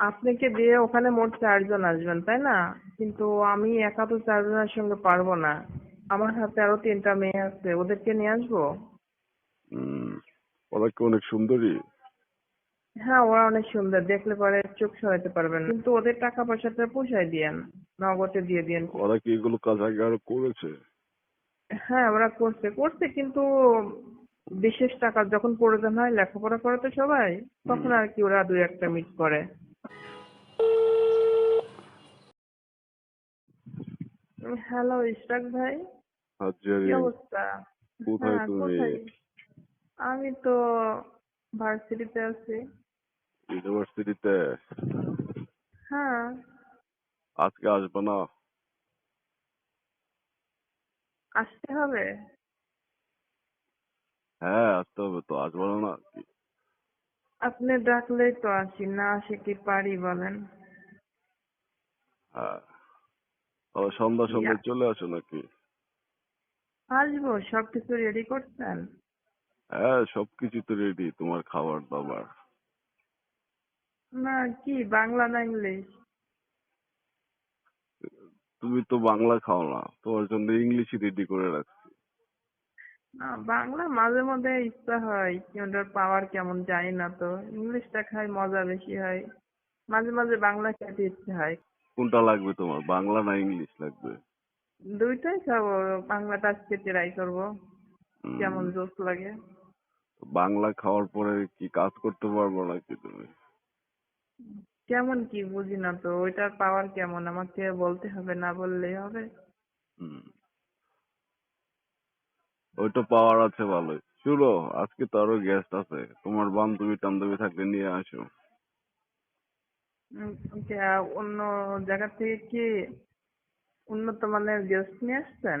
আপনাকে দিয়ে ওখানে মোট চারজন আসবেন তাই না? কিন্তু আমি একা তো চারজনের সঙ্গে পারব না। আমার হাতে আরও তিনটা মেয়ে আছে ওদেরকে নিয়ে আসব? ওরা কি অনেক সুন্দরী? হ্যাঁ ওরা অনেক সুন্দর দেখলে পরে চোখ সরাতে পারবেন। কিন্তু ওদের টাকা পয়সাটা পোষায় দিয়েন নগদে দিয়ে দিয়েন। ওরা কি এগুলো কাজ আগে আরও করেছে? হ্যাঁ ওরা করছে করছে কিন্তু বিশেষ টাকা যখন প্রয়োজন হয় লেখাপড়া করে তো সবাই তখন আর কি ওরা দুই একটা মিট করে। হ্যালো ইশরাক ভাই। কি অবস্থা? কোথায় হ্যাঁ, তুমি? আমি তো ভার্সিটিতে আছি। ইউনিভার্সিটিতে? হ্যাঁ। আজকে আসবে না? আসতে হবে? হ্যাঁ আসতে হবে তো আসবে না না কি। আপনি ডাকলেই তো আসি না আসে কি পারি বলেন? হ্যাঁ সন্ধ্যা সন্ধ্যা। চলে আসো নাকি? আসব সবকিছু রেডি করছেন? হ্যাঁ সবকিছু তো রেডি তোমার খাবার দাবার। না কি বাংলা না ইংলিশ? তুমি তো বাংলা খাও না তোমার জন্য ইংলিশই রেডি করে রাখছি। না বাংলা মাঝে মধ্যে ইচ্ছা হয় ওটার পাওয়ার কেমন জানি না তো। ইংলিশটা খাই মজা বেশি হয়। মাঝে মাঝে বাংলা খেতে ইচ্ছে হয়। কোনটা লাগবে তোমার বাংলা না ইংলিশ লাগবে? দুইটাই খাব বাংলাটা আজকে ট্রাই করব। কেমন জোস লাগে। বাংলা খাওয়ার পরে কি কাজ করতে পারব নাকি তুমি? কেমন কি বুঝি না তো ওইটার পাওয়ার কেমন? আমাকে বলতে হবে না বললেই হবে। হুম। ওইটা পাওয়ার আছে ভালোই। শুনো আজকে তো আরও গেস্ট আছে। তোমার বান্ধবী টান্ধবী থাকলে নিয়ে আসো। অন্য জায়গা থেকে কি উন্নত মানের গেস্ট নিয়ে আসছেন?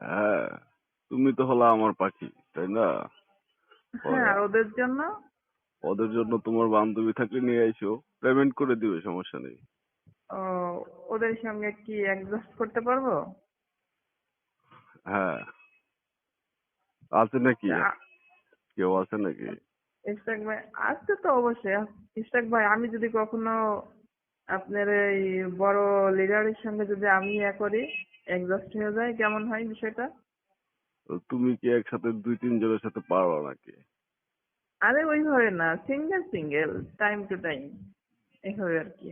হ্যাঁ তুমি তো হলো আমার পাখি তাই না? হ্যাঁ ওদের জন্য? ওদের জন্য তোমার বান্ধবী থাকলে নিয়ে আইসো। পেমেন্ট করে দিবে সমস্যা নেই। ও ওদের সঙ্গে কি অ্যাডজাস্ট করতে পারব? হ্যাঁ। আছে নাকি? কেউ আছে নাকি? ইশরাক ভাই আছে তো অবশ্যই। ইশরাক ভাই আমি যদি কখনো আপনার এই বড় লিডারের সঙ্গে যদি আমি ইয়ে করি অ্যাডজাস্ট হয়ে যায় কেমন হয় বিষয়টা? তো তুমি কি একসাথে দুই তিন জনের সাথে পারবা নাকি? আরে ওইভাবে না single single time to time এইভাবে আর কি।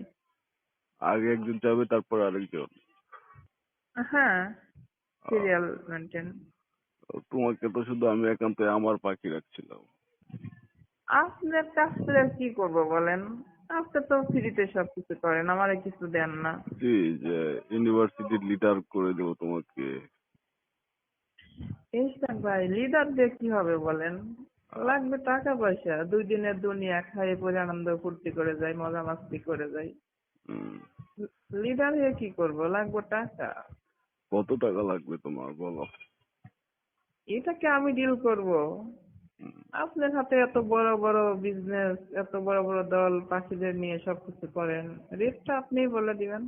আগে একজন যাবে তারপর আরেকজন। হ্যাঁ সিরিয়াল মেনটেন তোমাকে তো শুধু আমি একান্ত আমার পাখি রাখছিলাম। আপনার কাছ থেকে কি করব বলেন? আপনি তো ফ্রিতে সবকিছু করেন আমারে কিছু দেন না। জি যে ইউনিভার্সিটির লিডার করে দেবো তোমাকে। ইশরাক ভাই লিডার দিয়ে কি হবে বলেন? লাগবে টাকা পয়সা দুই দিনের দুনিয়া খাইয়ে পরে আনন্দ ফুর্তি করে যাই মজা মাস্তি করে যাই। লিডার হয়ে কি করব? লাগবে টাকা। কত টাকা লাগবে তোমার বলো? এটাকে আমি ডিল করব। আপনার হাতে এত বড় বড় বিজনেস এত বড় বড় দল পাখিদের নিয়ে সবকিছু করেন। রেটটা আপনিই বলে দিবেন।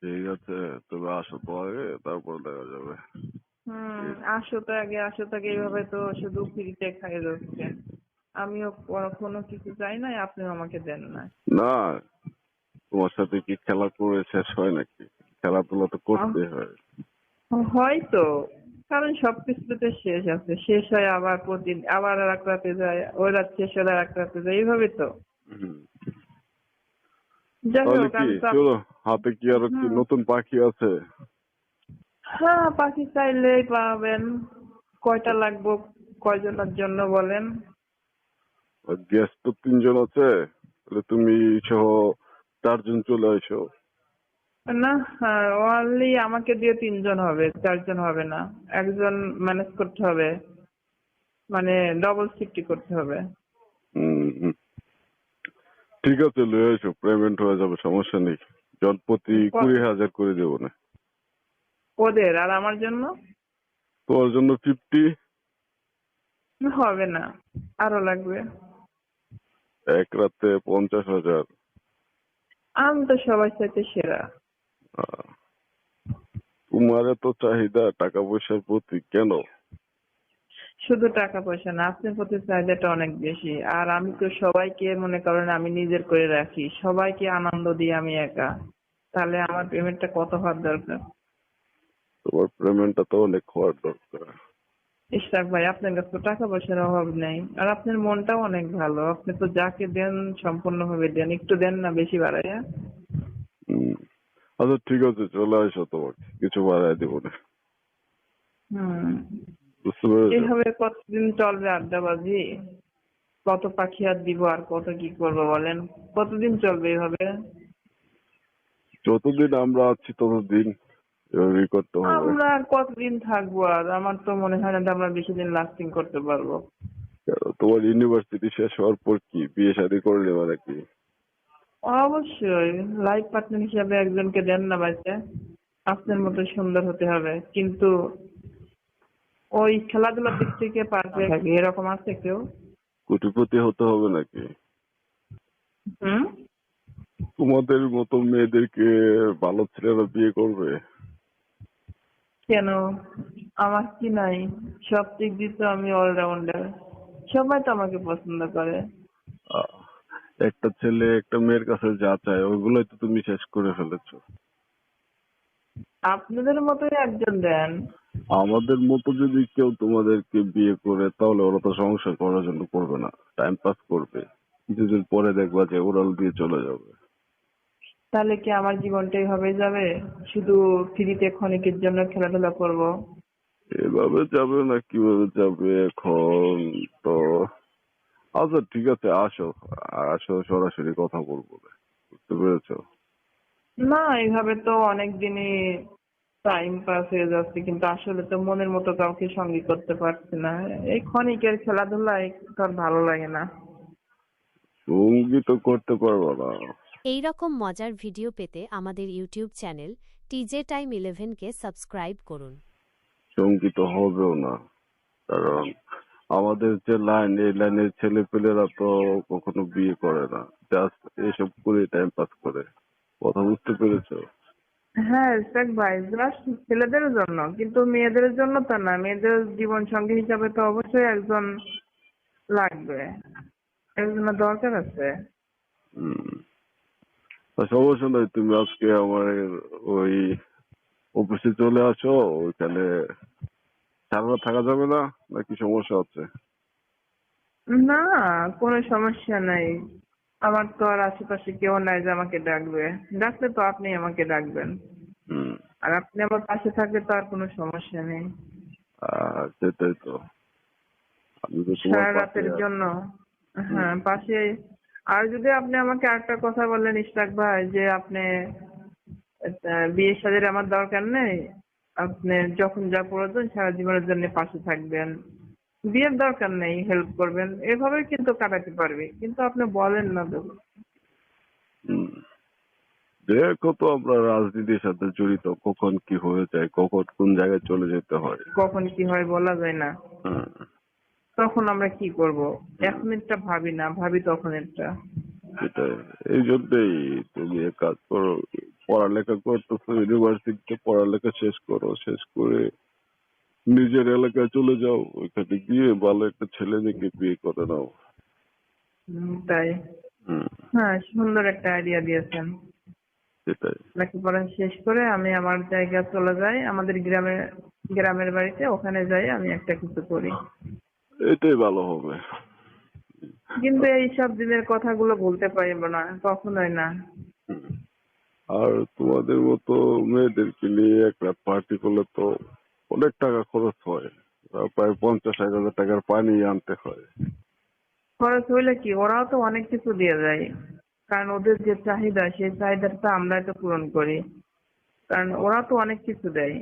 ঠিক আছে তবে আসো তো আগে তারপর দেখা যাবে। হুম আসো তো আগে আসো তো আগে এইভাবে তো শুধু ফ্রিতে খাইয়ে যাচ্ছেন আমিও কোনো কিছু চাই না আপনিও আমাকে দেন না। না তোমার সাথে কি খেলা করে শেষ হয় নাকি? খেলাধুলা তো করতে হয়। হয়তো কারণ সবকিছুতে শেষ আছে। শেষ হয় আবার প্রতিদিন আবার আর এক রাতে যায় ওই রাত শেষ হলে আর এক রাতে যায় এইভাবে তো। চলো হাতে কি আরও কি নতুন পাখি আছে? হ্যাঁ পাখি চাইলেই পাবেন। কয়টা লাগবো কয়জনের জন্য বলেন। গেস্ট তো তিনজন আছে তাহলে তুমি সহ চারজন চলে আসো না অনলি আমাকে দিয়ে তিনজন হবে চারজন হবে না। একজন ম্যানেজ করতে হবে মানে ডবল শিফটি করতে হবে। ঠিক আছে লয়ে এসো পেমেন্ট হয়ে যাবে সমস্যা নেই। জনপ্রতি? কুড়ি হাজার করে দেবো না। ওদের আর আমার জন্য? তোমার জন্য ফিফটি হবে না আরও লাগবে। এক রাতে পঞ্চাশ হাজার। আমি তো সবার সাথে সেরা। তোমার এত চাহিদা টাকা পয়সার প্রতি কেন? শুধু টাকা পয়সা না আপনার প্রতি চাহিদাটা অনেক বেশি। আর আমি তো সবাইকে মনে করেন আমি নিজের করে রাখি। সবাইকে আনন্দ দিই আমি একা। তাহলে আমার পেমেন্টটা কত হওয়ার দরকার? তোমার পেমেন্টটা তো অনেক হওয়ার দরকার। ইশরাক ভাই আপনার কাছে তো টাকা পয়সার অভাব নেই। আর আপনার মনটাও অনেক ভালো। আপনি তো যাকে দেন সম্পূর্ণভাবে দেন। একটু দেন না বেশি বাড়াইয়া। আচ্ছা ঠিক আছে চলে আসো তোমাকে। কিছু বাড়াই দিব না। এইভাবে কতদিন চলবে আড্ডাবাজি? কত পাখি আর দিব আর কত কি করব বলেন? কতদিন চলবে এইভাবে যতদিন আমরা আছি ততদিন এভাবেই করতে হবে। আমরা আর কতদিন থাকব আর? আমার তো মনে হয় না যে আমরা বেশি দিন লাস্টিং করতে পারব। তোমার ইউনিভার্সিটি শেষ হওয়ার পর কি? বিয়ে শাদী করে নেবে নাকি অবশ্যই। লাইফ পার্টনার হিসাবে একজনকে দেন না বাচ্চা। আপনার মতো সুন্দর হতে হবে। কিন্তু ওই খেলাধুলার দিক থেকে পারফেক্ট থাকে এরকম আছে কেউ? কোটিপতি হতে হবে নাকি? হুম? তোমাদের মতো মেয়েদেরকে ভালো ছেলেরা বিয়ে করবে? কেন? আমার কি নাই? সব দিক দিয়ে তো আমি অলরাউন্ডার সবাই তো আমাকে পছন্দ করে। একটা ছেলে একটা মেয়ের কাছে যা চায় ওইগুলোই তো তুমি শেষ করে ফেলেছো। আপনাদের মতোই একজন দেন। আমাদের মতো যদি কেউ তোমাদেরকে বিয়ে করে তাহলে ওরা তো সংসার করার জন্য করবে না। টাইম পাস করবে। কিছুদিন পরে দেখবা যে ওরাল দিয়ে চলে যাবে। তাহলে কি আমার জীবনটা এইভাবে যাবে? শুধু ফ্রিতে ক্ষণিকের জন্য খেলাধুলা করব? এভাবে যাবে না কীভাবে যাবে এখন তো? আচ্ছা ঠিক আছে আসো। আসো সরাসরি কথা বলব। বুঝতে পেরেছ? না এইভাবে তো অনেক দিনই টাইম পাস হয়ে যাচ্ছে কিন্তু আসলে তো মনের মতো কাউকে সঙ্গী করতে পারছি না। এই ক্ষণিকের খেলাধুলায় তো আর ভালো লাগে না। সঙ্গী তো করতে পারব না। এই রকম মজার ভিডিও পেতে আমাদের ইউটিউব চ্যানেল টিজে টাইম ইলেভেনকে সাবস্ক্রাইব করুন। সঙ্গী তো হবেও না কারণ আমাদের যে লাইন এই লাইনের ছেলে পেলেরা তো কখনো বিয়ে করে না। জাস্ট এসব করে টাইম পাস করে। কথা বুঝতে পেরেছ? হ্যাঁ শেখ ভাই জাস্ট ছেলেদের জন্য কিন্তু মেয়েদের জন্য তা না। মেয়েদের জীবন সঙ্গী হিসাবে তো অবশ্যই একজন লাগবে। একজনের দরকার আছে। সমস্যা নাই তুমি আজকে আমার ওই অফিসে চলে আসো ওইখানে সারা থাকা যাবে না নাকি সমস্যা আছে না কোনো সমস্যা নাই। আমার তো আর আশেপাশে কেউ নাই যে আমাকে ডাকবে। ডাকলে তো আপনি আমাকে ডাকবেন। আর আপনি আমার পাশে থাকলে তো আর কোনো সমস্যা নেই। সেটাই তো। সারা রাতের। জন্য। হ্যাঁ পাশে। আর যদি আপনি আমাকে আরেকটা কথা বললেন ইশরাক ভাই যে আপনি আহ, বিয়ে সাদের আমার দরকার নেই আপনি যখন যা প্রয়োজন সারা জীবনের জন্য পাশে থাকবেন। বিয়ের দরকার নেই হেল্প করবেন। এভাবে কিন্তু কাটাতে পারবি। কিন্তু আপনি বলেন না তো। দেখো তো আমরা রাজনীতির সাথে জড়িত কখন কি হয়ে যায় কখন কোন জায়গায় চলে যেতে হয়। কখন কি হয় বলা যায় না। তখন আমরা কি করব? এখন একটা ভাবি না ভাবি তখন একটা। সেটাই এই জন্যই তুমি এক কাজ করো পড়ালেখা করতেছো ইউনিভার্সিটিতে পড়ালেখা শেষ করো শেষ করে নিজের এলাকায় চলে যাও ওইখানে গিয়ে ভালো একটা ছেলে দেখে বিয়ে করে নাও। তাই। হ্যাঁ সুন্দর একটা আইডিয়া দিয়েছেন। সেটাই। লেখাপড়া শেষ করে আমি আমার জায়গায় চলে যাই আমাদের গ্রামে গ্রামের বাড়িতে ওখানে যাই আমি একটা কিছু করি। এটাই ভালো হবে। কিন্তু এই সব দিনের কথাগুলো বলতে পারব না কখনোই না। আর তোমাদের মতো মেয়েদেরকে নিয়ে একটা পার্টি করলে তো অনেক টাকা খরচ হয়। প্রায় পঞ্চাশ ষাট হাজার টাকার পানি আনতে হয়। খরচ হইলে কি? ওরাও তো অনেক কিছু দিয়ে যায় কারণ ওদের যে চাহিদা সেই চাহিদাটা আমরা তো পূরণ করি। কারণ ওরা তো অনেক কিছু দেয়।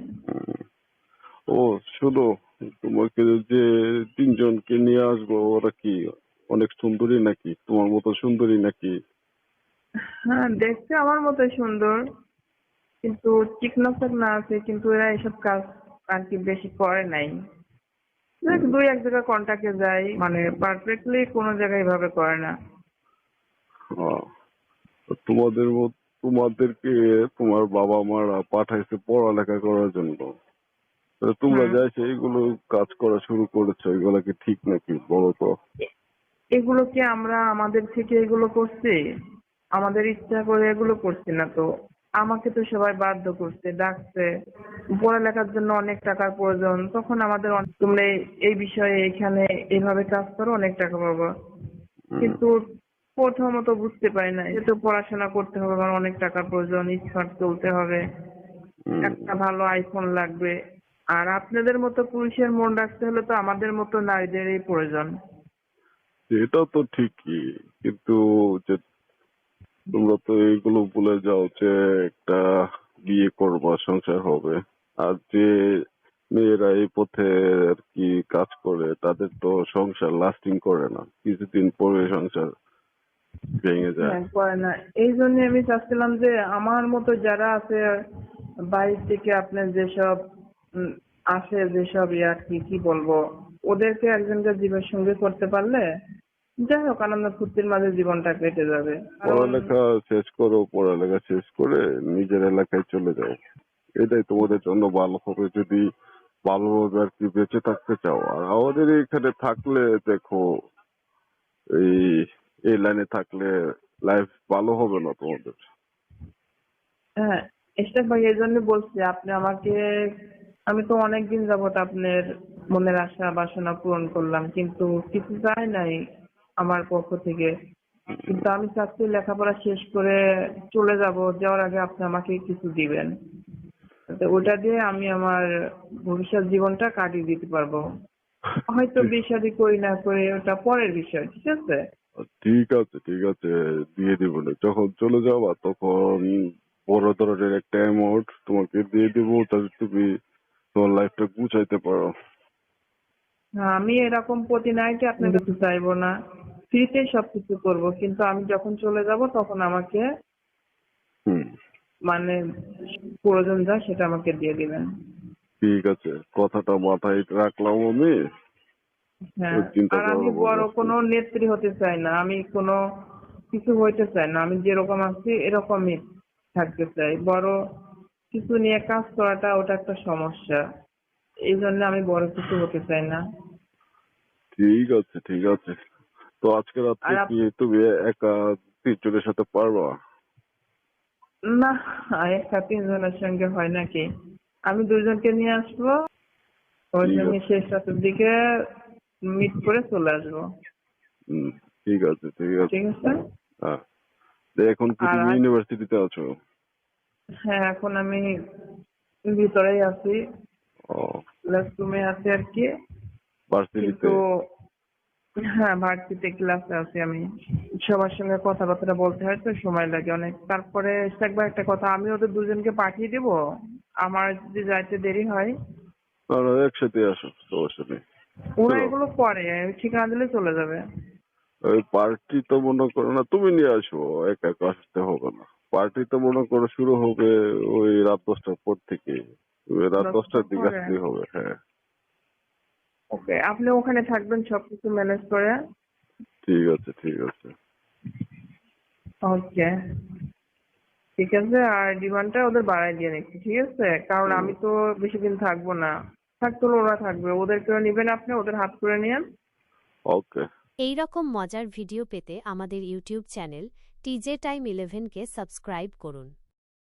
ও শোনো তোমাকে যে তিনজনকে নিয়ে আসব ওরা কি অনেক সুন্দরী নাকি? তোমার মতো সুন্দরী নাকি? হ্যাঁ দেখতে আমার মতোই সুন্দর। কিন্তু চিকনাচক না আছে কিন্তু এরা এসব কাজ আর কি বেশি করে নাই। দুই এক জায়গায় কন্টাক্টে যায় মানে পারফেক্টলি কোনো জায়গায় এভাবে করে না। তোমাদের মত- তোমাদেরকে তোমার বাবা মারা পাঠাইছে পড়ালেখা করার জন্য। তোমরা হুম। যাই সেইগুলো কাজ করা শুরু করেছ এগুলো কি ঠিক নাকি বলো তো? এগুলো কি আমরা আমাদের থেকে এগুলো করছি। আমাদের ইচ্ছা করে এগুলো করছি না তো। আমাকে তো সবাই বাধ্য করছে ডাকছে। পড়ালেখার জন্য অনেক টাকার প্রয়োজন। তখন আমাদের তোমরা এই- বিষয়ে এখানে এইভাবে কাজ করো অনেক টাকা পাবো। কিন্তু প্রথমত বুঝতে পারি না যেহেতু পড়াশোনা করতে হবে আমার অনেক টাকার প্রয়োজন স্মার্ট চলতে হবে। একটা ভালো আইফোন লাগবে। আর আপনাদের মতো পুরুষের মন রাখতে হলে তো আমাদের মতো নারীদেরই প্রয়োজন। এটা তো ঠিকই কিন্তু যে তোমরা তো এইগুলো ভুলে যাও যে একটা বিয়ে করবা সংসার হবে। আর যে মেয়েরা এই পথে আর কি কাজ করে তাদের তো সংসার লাস্টিং করে না। কিছুদিন পরে সংসার ভেঙে যায়। হ্যাঁ, করে না। এই জন্য আমি চাচ্ছিলাম যে আমার মতো যারা আছে বাইরে থেকে আপনার যেসব আসে যেসব ইয়ে আর কি কি বলব? ওদেরকে একজনকে জীবন সঙ্গে করতে পারলে যাই হোক আনন্দ ফুর্তির মাঝে জীবনটা কেটে যাবে। পড়ালেখা শেষ করো পড়ালেখা শেষ করে নিজের এলাকায় চলে যাও। এটাই তোমাদের জন্য ভালো হবে। যদি ভালোভাবে আর কি বেঁচে থাকতে চাও আর আমাদের এখানে থাকলে দেখো এই এই লাইনে থাকলে লাইফ ভালো হবে না তোমাদের। হ্যাঁ ভাই এই জন্য বলছি আপনি আমাকে আমি তো অনেকদিন যাবত আপনার মনের আশা বাসনা পূরণ করলাম কিন্তু কিছু চাই নাই আমার পক্ষ থেকে। কিন্তু আমি চাচ্ছি লেখাপড়া শেষ করে চলে যাব যাওয়ার আগে আপনি আমাকে কিছু দিবেন। ওটা দিয়ে আমি আমার ভবিষ্যৎ জীবনটা কাটিয়ে দিতে পারব। হয়তো বিয়ে করি না করে ওটা পরের বিষয় ঠিক আছে? ঠিক আছে ঠিক আছে দিয়ে দিব। যখন চলে যাবা তখন বড় ধরনের একটা অ্যামাউন্ট তোমাকে দিয়ে দিব তাহলে তুমি তোমার লাইফটা গুছাইতে পারো। আমি এরকম প্রতি নাইটে আপনার কিছু চাইব না। ফ্রিতে সবকিছু করব কিন্তু আমি যখন চলে যাব তখন আমাকে মানে প্রয়োজন যা সেটা আমাকে দিয়ে দিবেন। ঠিক আছে কথাটা মাথায় রাখলাম আমি। হ্যাঁ আর আমি বড় কোনো নেত্রী হতে চাই না আমি কোনো কিছু হইতে চাই না আমি যেরকম আছি এরকমই থাকতে চাই। বড় কিছু নিয়ে কাজ করাটা ওটা একটা সমস্যা। এই জন্য আমি বড় কিছু হতে চাই না। ঠিক আছে ঠিক আছে। তো আজকে রাত্রে কি তুমি একা তিনজনের সাথে পারবা? না একটা তিনজনের সঙ্গে হয় নাকি আমি দুজনকে নিয়ে আসব ওই সঙ্গে শেষ রাতের দিকে মিট করে চলে আসব। ঠিক আছে ঠিক আছে। ঠিক আছে? হ্যাঁ। এখন কি তুমি ইউনিভার্সিটিতে আছো? হ্যাঁ এখন আমি ভিতরেই আছি। ও। ক্লাসরুমে আছি আর কি। কিন্তু হ্যাঁ ভার্সিটি ক্লাসে আছি আমি। সবার সঙ্গে কথাবার্তা বলতে হয় তো সময় লাগে অনেক। তারপরে একবার একটা কথা আমি ওদের দুজনকে পাঠিয়ে দিব? আমার যদি যাইতে দেরি হয়। একসাথে আসো সমস্যা নেই ওরা। এগুলো করে ঠিকানা দিলে চলে যাবে। ওই পার্টি তো মনে করো না তুমি নিয়ে আসো একা একা আসতে হবে না। পার্টি তো মনে করো শুরু হবে ওই রাত দশটার পর থেকে। রাত দশটার দিকে পরে? আসতেই হবে হ্যাঁ। ওকে আপনি ওখানে থাকবেন সবকিছু ম্যানেজ করে। ঠিক আছে ঠিক আছে। ওকে। ঠিক আছে আর ডিমান্ডটা ওদের বাড়াই দিয়ে নিচ্ছি ঠিক আছে? কারণ আমি তো বেশি দিন থাকব না। থাকতে হলে ওরা থাকবে ওদেরকেও নিবেন আপনি ওদের হাত করে নিয়েন। ওকে। এই রকম মজার ভিডিও পেতে আমাদের ইউটিউব চ্যানেল টিজে টাইম ইলেভেনকে সাবস্ক্রাইব করুন।